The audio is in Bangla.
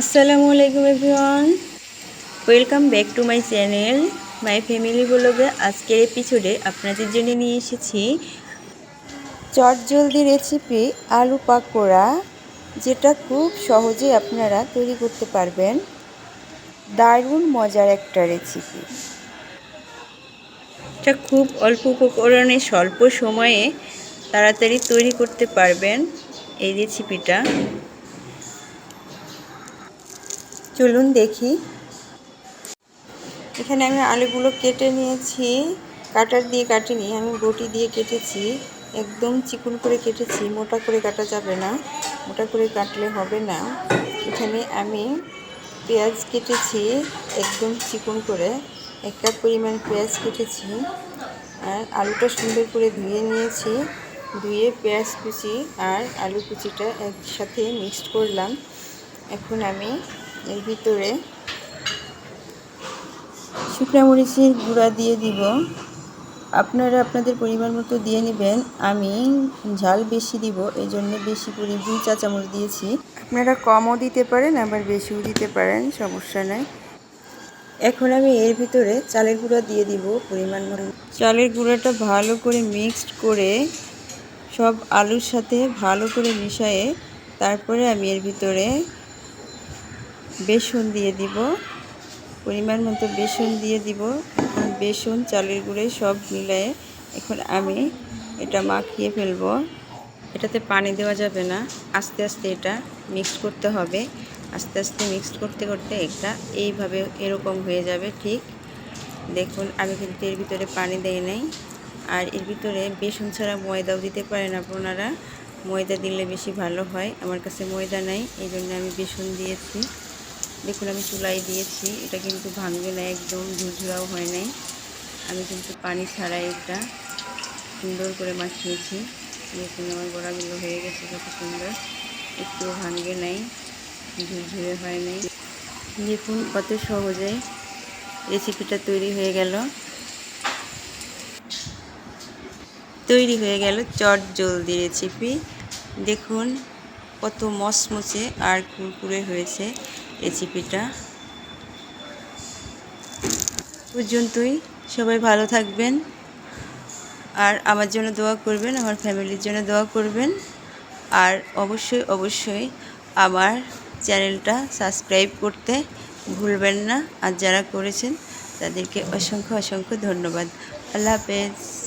আসসালামু আলাইকুম everyone. Welcome back to my channel my family ব্লগে আজকের এপিসোডে আপনাদের জন্য নিয়ে এসেছি চট জলদি রেসিপি আলু পাকোড়া, যেটা খুব সহজে আপনারা তৈরি করতে পারবেন। দারুণ মজার একটা রেসিপি এটা খুব অল্প উপকরণে স্বল্প সময়ে তাড়াতাড়ি তৈরি করতে পারবেন এই রেসিপিটা চলুন দেখি। এখানে আমি আলুগুলো কেটে নিয়েছি। কাটার দিয়ে কাটিনি, আমি বটি দিয়ে কেটেছি। একদম চিকুন করে কেটেছি, মোটা করে কাটা যাবে না। মোটা করে কাটলে হবে না। এখানে আমি পেঁয়াজ কেটেছি, একদম চিকুন করে। এক কাপ পরিমাণ পেঁয়াজ কেটেছি। আর আলুটা সুন্দর করে ধুয়ে নিয়েছি। ধুয়ে পেঁয়াজ কুচি আর আলু কুচিটা একসাথে মিক্সড করলাম। এখন আমি এর ভিতরে শুকনো মরিচের গুঁড়া দিয়ে দিব। আপনারা আপনাদের পরিমাণ মতো দিয়ে নেবেন। আমি ঝাল বেশি দিব এই জন্য বেশি করে দুই চা চামচ দিয়েছি। আপনারা কমও দিতে পারেন আবার বেশিও দিতে পারেন সমস্যা নেই। এখন আমি এর ভিতরে চালের গুঁড়া দিয়ে দিব পরিমাণ মতো। চালের গুঁড়াটা ভালো করে মিক্সড করে সব আলুর সাথে ভালো করে মিশিয়ে তারপরে আমি এর ভিতরে বেসন দিয়ে দিব। পরিমাণ মতো বেসন দিয়ে দিব। বেসন, চালের গুঁড়ে সব মিলায়ে এখন আমি এটা মাখিয়ে ফেলব। এটাতে পানি দেওয়া যাবে না। আস্তে আস্তে এটা মিক্সড করতে হবে। আস্তে আস্তে মিক্সড করতে করতে একটা এইভাবে এরকম হয়ে যাবে ঠিক। দেখুন, আমি কিন্তু এর ভিতরে পানি দেই নাই। আর এর ভিতরে বেসন ছাড়া ময়দাও দিতে পারেন আপনারা। ময়দা দিলে বেশি ভালো হয়। আমার কাছে ময়দা নাই, এই জন্য আমি বেসন দিয়েছি। দেখুন, আমি চুলাই দিয়েছি। এটা কিন্তু ভাঙবে না, একদম ঝুরঝুরাও হয় নাই। আমি কিন্তু পানি ছাড়াই এটা সুন্দর করে মাখিয়েছি। দেখুন, আমার বড়াগুলো হয়ে গেছে কত সুন্দর। একটু ভাঙবে নাই, ঝুরঝুরে হয় নাই। দেখুন, কত সহজে রেসিপিটা তৈরি হয়ে গেল। তৈরি হয়ে গেল চট জলদি রেসিপি। দেখুন, কত মচমচে আর কুরকুরে হয়েছে। রেসিপিটা। পর্যন্তই, সবাই ভালো থাকবেন। আর আমার জন্য দোয়া করবেন, আমার ফ্যামিলির জন্য দোয়া করবেন। আর অবশ্যই অবশ্যই আমার চ্যানেলটা সাবস্ক্রাইব করতে ভুলবেন না। আর যারা করেছেন, তাদেরকে অসংখ্য অসংখ্য ধন্যবাদ। আল্লাহ হাফেজ।